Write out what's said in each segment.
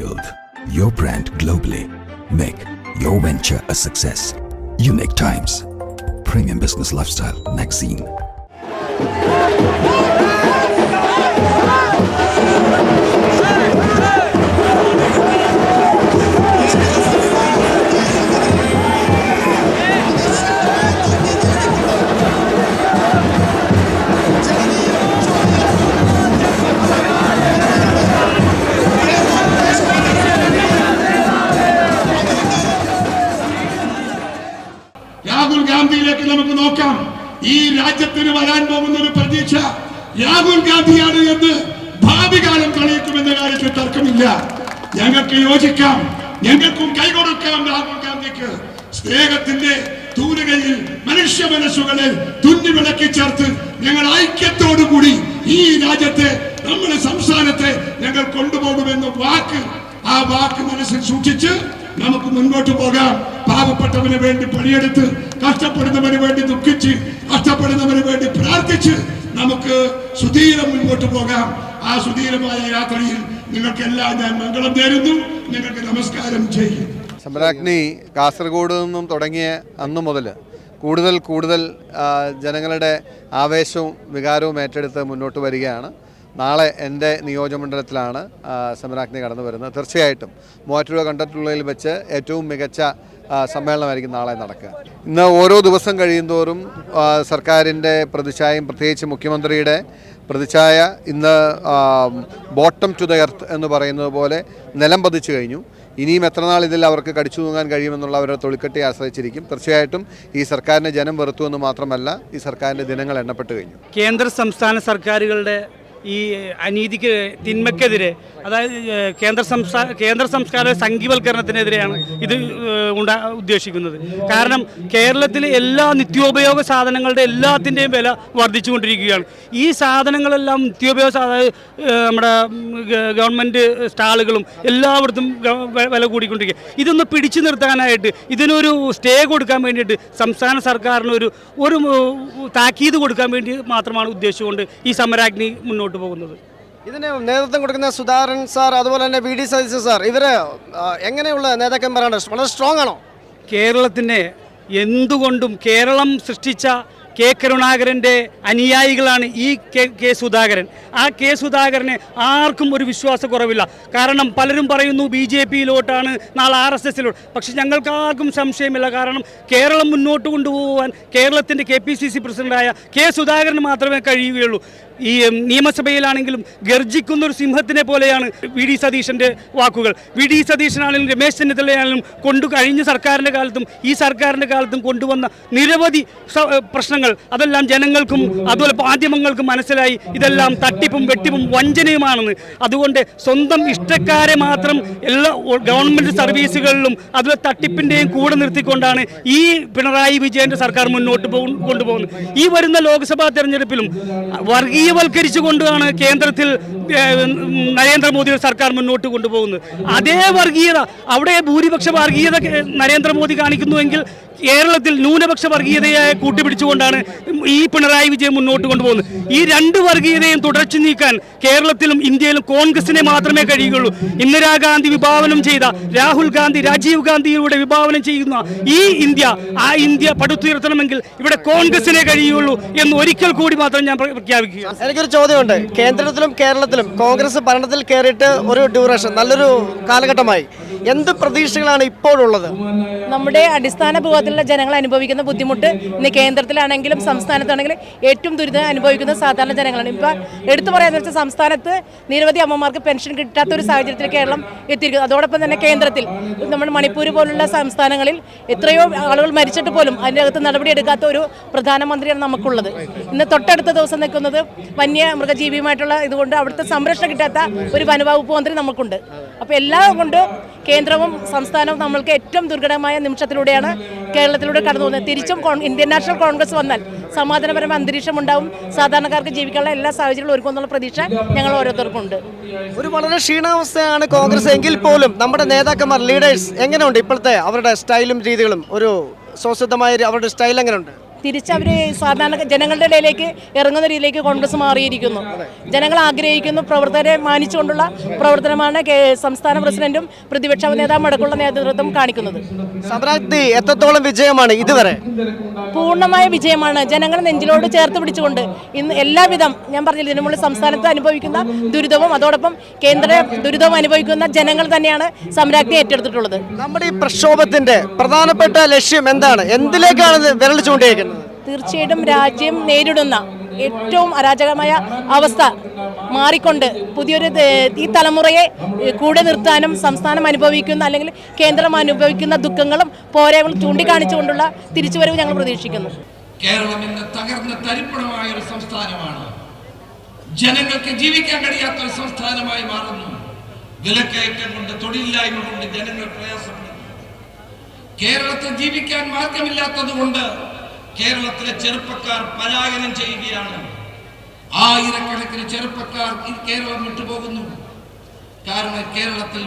Build your brand globally. Make your venture a success. Unique Times. Premium Business Lifestyle Magazine. Rahul ഗാന്ധിയിലേക്ക് നമുക്ക് നോക്കാം. ഈ രാജ്യത്തിന് വരാൻ പോകുന്ന ഒരു പ്രതീക്ഷ രാഹുൽ ഗാന്ധിയാണ് എന്ന് ഭാവി കാലം തെളിയിക്കുമെന്ന കാര്യത്തിൽ തർക്കമില്ല. ഞങ്ങൾക്ക് യോജിക്കാം. ഞങ്ങൾക്കും കൈകൊടുക്കാം രാഹുൽ ഗാന്ധിക്ക്. സ്നേഹത്തിന്റെ തൂലികയിൽ മനുഷ്യ മനസ്സുകളെ തുന്നി വിളക്കി ചേർത്ത് ഞങ്ങൾ ഐക്യത്തോടുകൂടി ഈ രാജ്യത്തെ നമ്മുടെ സംസ്ഥാനത്തെ ഞങ്ങൾ കൊണ്ടുപോകുമെന്ന വാക്ക് ആ വാക്ക് മനസ്സിൽ സൂക്ഷിച്ച് നമുക്ക് മുൻപോട്ട് പോകാം. പാവപ്പെട്ടവന് വേണ്ടി പണിയെടുത്ത് കഷ്ടപ്പെടുന്നവന് വേണ്ടി ദുഃഖിച്ച് കഷ്ടപ്പെടുന്നവന് വേണ്ടി പ്രാർത്ഥിച്ച് നമുക്ക് സുധീരം മുൻപോട്ട് പോകാം. ആ സുധീരമായ യാത്രയിൽ നിങ്ങൾക്കെല്ലാം ഞാൻ മംഗളം നേരുന്നു. നിങ്ങൾക്ക് നമസ്കാരം. ചെയ്യും സമരാഗ്നി കാസർഗോഡ് നിന്നും തുടങ്ങിയ അന്നു മുതൽ കൂടുതൽ കൂടുതൽ ജനങ്ങളുടെ ആവേശവും വികാരവും ഏറ്റെടുത്ത് മുന്നോട്ട് വരികയാണ്. നാളെ എന്റെ നിയോജകമണ്ഡലത്തിലാണ് സമരാഗ്നി കടന്നു വരുന്നത് തീർച്ചയായിട്ടും മൂവാറ്റുപുഴ കണ്ടിട്ടുള്ളതിൽ വെച്ച് ഏറ്റവും മികച്ച സമ്മേളനമായിരിക്കും നാളെ നടക്കുക. ഇന്ന് ഓരോ ദിവസം കഴിയുന്തോറും സർക്കാരിന്റെ പ്രതിച്ഛായയും പ്രത്യേകിച്ച് മുഖ്യമന്ത്രിയുടെ പ്രതിച്ഛായ ഇന്ന് ബോട്ടം ടു ദ എർത്ത് എന്ന് പറയുന്നത് പോലെ നിലം പതിച്ചു കഴിഞ്ഞു. ഇനിയും എത്ര നാൾ ഇതിൽ അവർക്ക് കടിച്ചു തൂങ്ങാൻ കഴിയുമെന്നുള്ള അവരുടെ തൊളിക്കെട്ടി ആശ്രയിച്ചിരിക്കും. തീർച്ചയായിട്ടും ഈ സർക്കാരിനെ ജനം വെറുത്തു എന്ന് മാത്രമല്ല ഈ സർക്കാരിന്റെ ദിനങ്ങൾ എണ്ണപ്പെട്ട് കഴിഞ്ഞു. കേന്ദ്ര സംസ്ഥാന സർക്കാരുകളുടെ ഈ അനീതിക്ക് തിന്മയ്ക്കെതിരെ അതായത് കേന്ദ്ര സംസ്ഥാന കേന്ദ്ര സംസ്കാര സംഘീവൽക്കരണത്തിനെതിരെയാണ് ഇത് ഉണ്ടാ ഉദ്ദേശിക്കുന്നത്. കാരണം കേരളത്തിലെ എല്ലാ നിത്യോപയോഗ സാധനങ്ങളുടെ എല്ലാത്തിന്റെയും വില വർദ്ധിച്ചുകൊണ്ടിരിക്കുകയാണ്. ഈ സാധനങ്ങളെല്ലാം നിത്യോപയോഗ അതായത് നമ്മുടെ ഗവൺമെന്റ് സ്റ്റാളുകളും എല്ലായിടത്തും വില കൂടിക്കൊണ്ടിരിക്കുക. ഇതൊന്ന് പിടിച്ചു നിർത്താനായിട്ട് ഇതിനൊരു സ്റ്റേ കൊടുക്കാൻ വേണ്ടിയിട്ട് സംസ്ഥാന സർക്കാരിന് ഒരു ഒരു താക്കീത് കൊടുക്കാൻ വേണ്ടി മാത്രമാണ് ഉദ്ദേശിച്ചുകൊണ്ട് ഈ സമരാഗ്നി മുന്നോട്ട് പോകുന്നത്. ഇതിന് നേതൃത്വം കൊടുക്കുന്ന സുധാരൻ സാർ അതുപോലെ തന്നെ വി ഡി സതീശൻ സാർ ഇവർ എങ്ങനെയുള്ള നേതാക്കന്മാരാണ്? വളരെ സ്ട്രോങ് ആണോ? കേരളത്തിന്റെ എന്തുകൊണ്ടും കേരളം സൃഷ്ടിച്ച കെ കരുണാകരന്റെ അനുയായികളാണ് ഈ കെ കെ സുധാകരൻ. ആ കെ സുധാകരനെ ആർക്കും ഒരു വിശ്വാസക്കുറവില്ല. കാരണം പലരും പറയുന്നു ബി ജെ പിയിലോട്ടാണ് നാളെ ആർ എസ് എസിലോട്ട്. പക്ഷെ ഞങ്ങൾക്ക് ആർക്കും സംശയമില്ല. കാരണം കേരളം മുന്നോട്ട് കൊണ്ടുപോകാൻ കേരളത്തിന്റെ കെ പി സി സി പ്രസിഡന്റായ കെ സുധാകരന് മാത്രമേ കഴിയുകയുള്ളൂ. ഈ നിയമസഭയിലാണെങ്കിലും ഗർജിക്കുന്ന ഒരു സിംഹത്തിനെ പോലെയാണ് വി ഡി സതീശന്റെ വാക്കുകൾ. വി ഡി സതീശനാണെങ്കിലും രമേശ് ചെന്നിത്തലയാണെങ്കിലും കൊണ്ടു കഴിഞ്ഞ സർക്കാരിന്റെ കാലത്തും ഈ സർക്കാരിന്റെ കാലത്തും കൊണ്ടുവന്ന നിരവധി സ- പ്രശ്നങ്ങൾ അതെല്ലാം ജനങ്ങൾക്കും അതുപോലെ മാധ്യമങ്ങൾക്കും മനസ്സിലായി. ഇതെല്ലാം തട്ടിപ്പും വെട്ടിപ്പും വഞ്ചനയുമാണെന്ന്. അതുകൊണ്ട് സ്വന്തം ഇഷ്ടക്കാരെ മാത്രം എല്ലാ ഗവൺമെന്റ് സർവീസുകളിലും അതുപോലെ തട്ടിപ്പിന്റെയും കൂടെ നിർത്തിക്കൊണ്ടാണ് ഈ പിണറായി വിജയന്റെ സർക്കാർ മുന്നോട്ട് പോകു- കൊണ്ടുപോകുന്നത്. ഈ വരുന്ന ലോക്സഭാ തെരഞ്ഞെടുപ്പിലും വർഗീയവൽക്കരിച്ചുകൊണ്ടാണ് കേന്ദ്രത്തിൽ നരേന്ദ്രമോദിയുടെ സർക്കാർ മുന്നോട്ട് കൊണ്ടുപോകുന്നത്. അതേ വർഗീയത അവിടെ ഭൂരിപക്ഷ വർഗീയത നരേന്ദ്രമോദി കാണിക്കുന്നുവെങ്കിൽ കേരളത്തിൽ ന്യൂനപക്ഷ വർഗീയതയെ കൂട്ടിപ്പിടിച്ചുകൊണ്ടാണ് ഈ പിണറായി വിജയൻ മുന്നോട്ട് കൊണ്ടുപോകുന്നത്. ഈ രണ്ട് വർഗീയതയും തുടച്ചു നീക്കാൻ കേരളത്തിലും ഇന്ത്യയിലും കോൺഗ്രസിനെ മാത്രമേ കഴിയുകയുള്ളൂ. ഇന്ദിരാഗാന്ധി വിഭാവനം ചെയ്ത രാഹുൽ ഗാന്ധി രാജീവ് ഗാന്ധിയിലൂടെ വിഭാവനം ചെയ്യുന്ന ഈ ഇന്ത്യ ആ ഇന്ത്യ പടുത്തുയർത്തണമെങ്കിൽ ഇവിടെ കോൺഗ്രസിനെ കഴിയുകയുള്ളൂ എന്ന് ഒരിക്കൽ കൂടി മാത്രം ഞാൻ പ്ര- പ്രഖ്യാപിക്കുക. എനിക്കൊരു ചോദ്യമുണ്ട്. കേന്ദ്രത്തിലും കേരളത്തിലും കോൺഗ്രസ് ഭരണത്തിൽ കയറിയിട്ട് ഒരു ഡ്യൂറേഷൻ നല്ലൊരു കാലഘട്ടമായി. എന്ത് പ്രതീക്ഷകളാണ് ഇപ്പോഴുള്ളത്? നമ്മുടെ അടിസ്ഥാന ഭൂഗത്തിലുള്ള ജനങ്ങൾ അനുഭവിക്കുന്ന ബുദ്ധിമുട്ട് ഇന്ന് കേന്ദ്രത്തിലാണെങ്കിലും സംസ്ഥാനത്താണെങ്കിലും ഏറ്റവും ദുരിതം അനുഭവിക്കുന്ന സാധാരണ ജനങ്ങളാണ്. ഇപ്പം എടുത്തു പറയാന്ന് വെച്ചാൽ സംസ്ഥാനത്ത് നിരവധി അമ്മമാർക്ക് പെൻഷൻ കിട്ടാത്ത ഒരു സാഹചര്യത്തിൽ കേരളം എത്തിയിരിക്കുന്നു. അതോടൊപ്പം തന്നെ കേന്ദ്രത്തിൽ നമ്മൾ മണിപ്പൂർ പോലുള്ള സംസ്ഥാനങ്ങളിൽ എത്രയോ ആളുകൾ മരിച്ചിട്ട് പോലും അതിനകത്ത് നടപടിയെടുക്കാത്ത ഒരു പ്രധാനമന്ത്രിയാണ് നമുക്കുള്ളത്. ഇന്ന് തൊട്ടടുത്ത ദിവസം നിൽക്കുന്നത് വന്യ മൃഗജീവിയുമായിട്ടുള്ള ഇതുകൊണ്ട് അവിടുത്തെ സംരക്ഷണം കിട്ടാത്ത ഒരു വനവകുപ്പ് മന്ത്രി നമുക്കുണ്ട്. അപ്പോൾ എല്ലാം കൊണ്ട് കേന്ദ്രവും സംസ്ഥാനവും നമ്മൾക്ക് ഏറ്റവും ദുർഘടമായ നിമിഷത്തിലൂടെയാണ് കേരളത്തിലൂടെ കടന്നു പോകുന്നത്. തിരിച്ചും ഇന്ത്യൻ നാഷണൽ കോൺഗ്രസ് വന്നാൽ സമാധാനപരമായ അന്തരീക്ഷം ഉണ്ടാവും. സാധാരണക്കാർക്ക് ജീവിക്കാനുള്ള എല്ലാ സാഹചര്യങ്ങളും ഒരുക്കുമെന്നുള്ള പ്രതീക്ഷ ഞങ്ങൾ ഓരോരുത്തർക്കും ഉണ്ട് ഒരു വളരെ ക്ഷീണാവസ്ഥയാണ് കോൺഗ്രസ് എങ്കിൽ പോലും നമ്മുടെ നേതാക്കന്മാർ ലീഡേഴ്സ് എങ്ങനെയുണ്ട് ഇപ്പോഴത്തെ അവരുടെ സ്റ്റൈലും രീതികളും? ഒരു സ്വസിദ്ധമായ അവരുടെ സ്റ്റൈൽ എങ്ങനെയുണ്ട്? തിരിച്ചവർ സാധാരണ ജനങ്ങളുടെ ഇടയിലേക്ക് ഇറങ്ങുന്ന രീതിയിലേക്ക് കോൺഗ്രസ് മാറിയിരിക്കുന്നു. ജനങ്ങൾ ആഗ്രഹിക്കുന്നു പ്രവർത്തകരെ മാനിച്ചുകൊണ്ടുള്ള പ്രവർത്തനമാണ് സംസ്ഥാന പ്രസിഡന്റും പ്രതിപക്ഷ നേതാവും അടക്കമുള്ള നേതൃത്വം കാണിക്കുന്നത്. എത്രത്തോളം വിജയമാണ് ഇതുവരെ? പൂർണമായ വിജയമാണ്. ജനങ്ങൾ നെഞ്ചിലോട് ചേർത്ത് പിടിച്ചുകൊണ്ട് ഇന്ന് എല്ലാവിധം ഞാൻ പറഞ്ഞില്ല ഇതിനു മുകളിൽ സംസ്ഥാനത്ത് അനുഭവിക്കുന്ന ദുരിതവും അതോടൊപ്പം കേന്ദ്ര ദുരിതവും അനുഭവിക്കുന്ന ജനങ്ങൾ തന്നെയാണ് സമരാഗ്നി ഏറ്റെടുത്തിട്ടുള്ളത്. നമ്മുടെ ഈ പ്രക്ഷോഭത്തിന്റെ പ്രധാനപ്പെട്ട ലക്ഷ്യം എന്താണ്? എന്തിലേക്കാണ് വിരൽ ചൂണ്ടിയേക്കുന്നത്? തീർച്ചയായിട്ടും രാജ്യം നേരിടുന്ന ഏറ്റവും അരാജകമായ അവസ്ഥ മാറിക്കൊണ്ട് പുതിയൊരു ഈ തലമുറയെ കൂടെ നിർത്താനും സംസ്ഥാനം അനുഭവിക്കുന്ന അല്ലെങ്കിൽ കേന്ദ്രം അനുഭവിക്കുന്ന ദുഃഖങ്ങളും പോരായ്മകളും ചൂണ്ടിക്കാണിച്ചുകൊണ്ടുള്ള തിരിച്ചുവരവ് ഞങ്ങൾ പ്രതീക്ഷിക്കുന്നു. കേരളം ഇന്ന് തകർന്ന തരിപ്പണമായ ഒരു സംസ്ഥാനമാണ്. ജനങ്ങൾക്ക് ജീവിക്കാൻ കഴിയാത്ത ഒരു സംസ്ഥാനമായി മാറുന്നു. വിലക്കയറ്റം കൊണ്ട് തൊഴിലില്ലായ്മ കൊണ്ട് ജനങ്ങൾ പ്രയാസപ്പെടുന്നു. കേരളത്തെ ജീവിക്കാൻ മാർഗമില്ലാത്തത് കൊണ്ട് കേരളത്തിലെ ചെറുപ്പക്കാർ പലായനം ചെയ്യുകയാണ്. ആയിരക്കണക്കിന് ചെറുപ്പക്കാർ ഈ കേരളം വിട്ടുപോകുന്നു. കാരണം കേരളത്തിൽ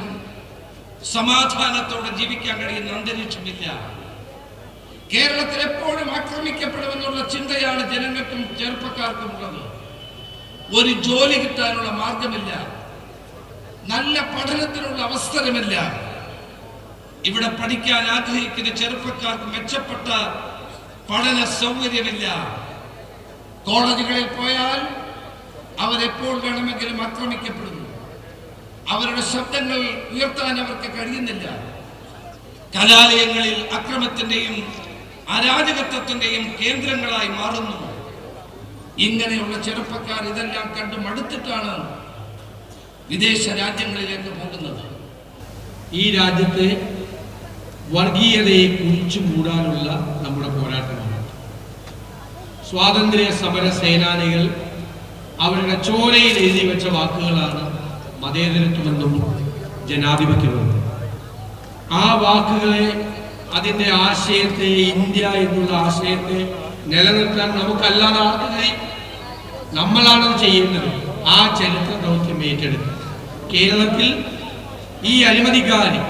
സമാധാനത്തോടെ ജീവിക്കാൻ കഴിയുന്ന അന്തരീക്ഷമില്ല. കേരളത്തിൽ എപ്പോഴും ആക്രമിക്കപ്പെടുമെന്നുള്ള ചിന്തയാണ് ജനങ്ങൾക്കും ചെറുപ്പക്കാർക്കും ഉള്ളത്. ഒരു ജോലി കിട്ടാനുള്ള മാർഗമില്ല. നല്ല പഠനത്തിനുള്ള അവസരമില്ല. ഇവിടെ പഠിക്കാൻ ആഗ്രഹിക്കുന്ന ചെറുപ്പക്കാർക്ക് മെച്ചപ്പെട്ട പഠന സൗകര്യമില്ല. കോളേജുകളിൽ പോയാൽ അവരെപ്പോൾ വേണമെങ്കിലും ആക്രമിക്കപ്പെടുന്നു. അവരുടെ ശബ്ദങ്ങൾ ഉയർത്താൻ അവർക്ക് കഴിയുന്നില്ല. കലാലയങ്ങളിൽ അക്രമത്തിന്റെയും അരാജകത്വത്തിന്റെയും കേന്ദ്രങ്ങളായി മാറുന്നു. ഇങ്ങനെയുള്ള ചെറുപ്പക്കാർ ഇതെല്ലാം കണ്ട് മടുത്തിട്ടാണ് വിദേശ രാജ്യങ്ങളിലേക്ക് പോകുന്നത്. ഈ രാജ്യത്തെ വർഗീയതയെ കുഴിച്ചു മൂടാനുള്ള നമ്മുടെ പോരാട്ടമാണ്. സ്വാതന്ത്ര്യ സമര സേനാനികൾ അവരുടെ ചോരയിൽ എഴുതി വെച്ച വാക്കുകളാണ് മതേതരത്വമെന്നും ജനാധിപത്യമെന്നും ആ വാക്കുകളെ അതിന്റെ ആശയത്തെ ഇന്ത്യ എന്നുള്ള ആശയത്തെ നിലനിർത്താൻ നമുക്കല്ലാതെ ആർക്ക് കഴിയും. നമ്മളാണത് ചെയ്യുന്നത് ആ ചരിത്ര ദൗത്യം ഏറ്റെടുക്കുക. കേരളത്തിൽ ഈ അഴിമതിക്കാരി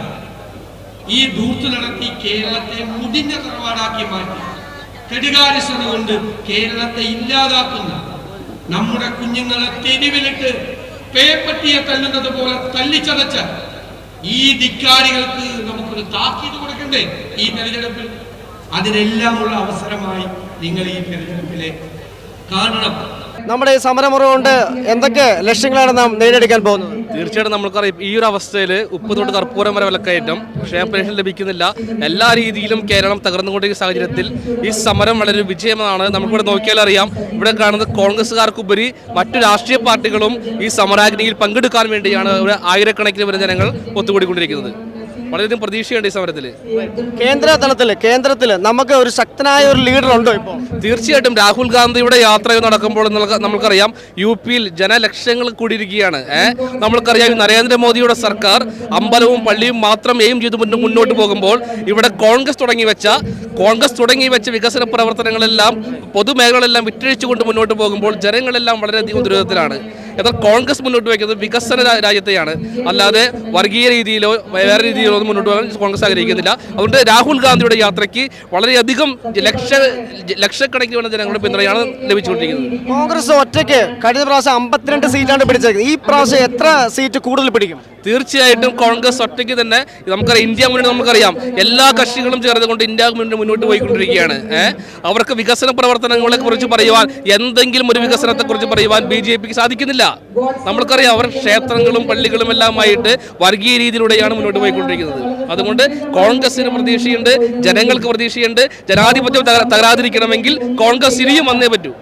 ഈ ധൂർത്ത് നടത്തി കേരളത്തെ മുടിഞ്ഞ തറവാടാക്കി മാറ്റി. കെടുകാര്യസ്ഥത കൊണ്ട് കേരളത്തെ ഇല്ലാതാക്കുന്ന. നമ്മുടെ കുഞ്ഞുങ്ങളെ തെരുവിലിട്ട് പേപ്പറ്റിയെ തല്ലുന്നത് പോലെ തല്ലിച്ചതച്ച ഈ ധിക്കാരികൾക്ക് നമുക്കൊരു താക്കീത് കൊടുക്കണ്ടേ ഈ തെരഞ്ഞെടുപ്പിൽ? അതിനെല്ലാമുള്ള അവസരമായി നിങ്ങൾ ഈ തെരഞ്ഞെടുപ്പിലെ കാണണം. നമ്മുടെ ഈ സമരമുറ കൊണ്ട് എന്തൊക്കെ ലക്ഷ്യങ്ങളാണ് നാം നേടിയെടുക്കാൻ പോകുന്നത്? തീർച്ചയായിട്ടും നമുക്കറിയാം ഈ ഒരു അവസ്ഥയിൽ ഉപ്പ് തൊട്ട് കർപ്പൂരം വരെ വിലക്കയറ്റം ക്ഷേമ പെൻഷൻ ലഭിക്കുന്നില്ല. എല്ലാ രീതിയിലും കേരളം തകർന്നുകൊണ്ടിരിക്കുന്ന സാഹചര്യത്തിൽ ഈ സമരം വളരെ വിജയമാണ്. നമുക്കിവിടെ നോക്കിയാൽ അറിയാം ഇവിടെ കാണുന്നത് കോൺഗ്രസ്സുകാർക്കുപരി മറ്റു രാഷ്ട്രീയ പാർട്ടികളും ഈ സമരാഗ്നിയിൽ പങ്കെടുക്കാൻ വേണ്ടിയാണ് ഇവിടെ ആയിരക്കണക്കിന് വരുന്ന ജനങ്ങൾ ഒത്തുകൂടിക്കൊണ്ടിരിക്കുന്നത്. വളരെയധികം പ്രതീക്ഷയുണ്ട് ഈ സമരത്തിൽ കേന്ദ്ര തലത്തിൽ കേന്ദ്രത്തിൽ നമുക്ക് ഒരു ശക്തനായ ഒരു ലീഡർ ഉണ്ടോ ഇപ്പോൾ തീർച്ചയായിട്ടും രാഹുൽ ഗാന്ധിയുടെ യാത്ര നടക്കുമ്പോൾ നമുക്ക് നമുക്കറിയാം യു പിയിൽ ജനലക്ഷങ്ങൾ കൂടിയിരിക്കുകയാണ്. ഏഹ് നമ്മൾക്കറിയാം നരേന്ദ്രമോദിയുടെ സർക്കാർ അമ്പലവും പള്ളിയും മാത്രം എയിം ചെയ്ത് മുന്നോട്ട് പോകുമ്പോൾ ഇവിടെ കോൺഗ്രസ് തുടങ്ങി വെച്ച കോൺഗ്രസ് തുടങ്ങി വെച്ച വികസന പ്രവർത്തനങ്ങളെല്ലാം പൊതുമേഖലകളെല്ലാം വിറ്റഴിച്ചുകൊണ്ട് മുന്നോട്ട് പോകുമ്പോൾ ജനങ്ങളെല്ലാം വളരെയധികം ദുരിതത്തിലാണ്. എന്നാൽ കോൺഗ്രസ് മുന്നോട്ട് വയ്ക്കുന്നത് വികസന രാജ്യത്തെയാണ്. അല്ലാതെ വർഗീയ രീതിയിലോ വേറെ രീതിയിലോ ഒന്നും മുന്നോട്ട് പോകാൻ കോൺഗ്രസ് ആഗ്രഹിക്കുന്നില്ല. അതുകൊണ്ട് രാഹുൽ ഗാന്ധിയുടെ യാത്രയ്ക്ക് വളരെയധികം ലക്ഷ ലക്ഷക്കണക്കിന് വേണ്ട ജനങ്ങളുടെ പിന്തുണയാണ് ലഭിച്ചുകൊണ്ടിരിക്കുന്നത്. കോൺഗ്രസ് ഒറ്റയ്ക്ക് കഴിഞ്ഞ പ്രാവശ്യം അമ്പത്തിരണ്ട് സീറ്റാണ് പിടിച്ചേക്കുന്നത്. ഈ പ്രാവശ്യം എത്ര സീറ്റ് കൂടുതൽ പിടിക്കും? തീർച്ചയായിട്ടും കോൺഗ്രസ് ഒറ്റയ്ക്ക് തന്നെ നമുക്കറിയാം ഇന്ത്യ മുന്നണി നമുക്കറിയാം എല്ലാ കക്ഷികളും ചേർന്നുകൊണ്ട് ഇന്ത്യ മുന്നണി മുന്നോട്ട് പോയിക്കൊണ്ടിരിക്കുകയാണ്. അവർക്ക് വികസന പ്രവർത്തനങ്ങളെ കുറിച്ച് പറയുവാൻ എന്തെങ്കിലും ഒരു വികസനത്തെ കുറിച്ച് പറയുവാൻ ബി ജെ പിക്ക് സാധിക്കുന്നില്ല. നമ്മൾക്കറിയാം അവർ ക്ഷേത്രങ്ങളും പള്ളികളും എല്ലാമായിട്ട് വർഗീയ രീതിയിലൂടെയാണ് മുന്നോട്ട് പോയിക്കൊണ്ടിരിക്കുന്നത്. അതുകൊണ്ട് കോൺഗ്രസിന് പ്രതീക്ഷയുണ്ട് ജനങ്ങൾക്ക് പ്രതീക്ഷയുണ്ട് ജനാധിപത്യം തകരാ- തകരാതിരിക്കണമെങ്കിൽ കോൺഗ്രസ് ഇനിയും വന്നേ പറ്റൂ.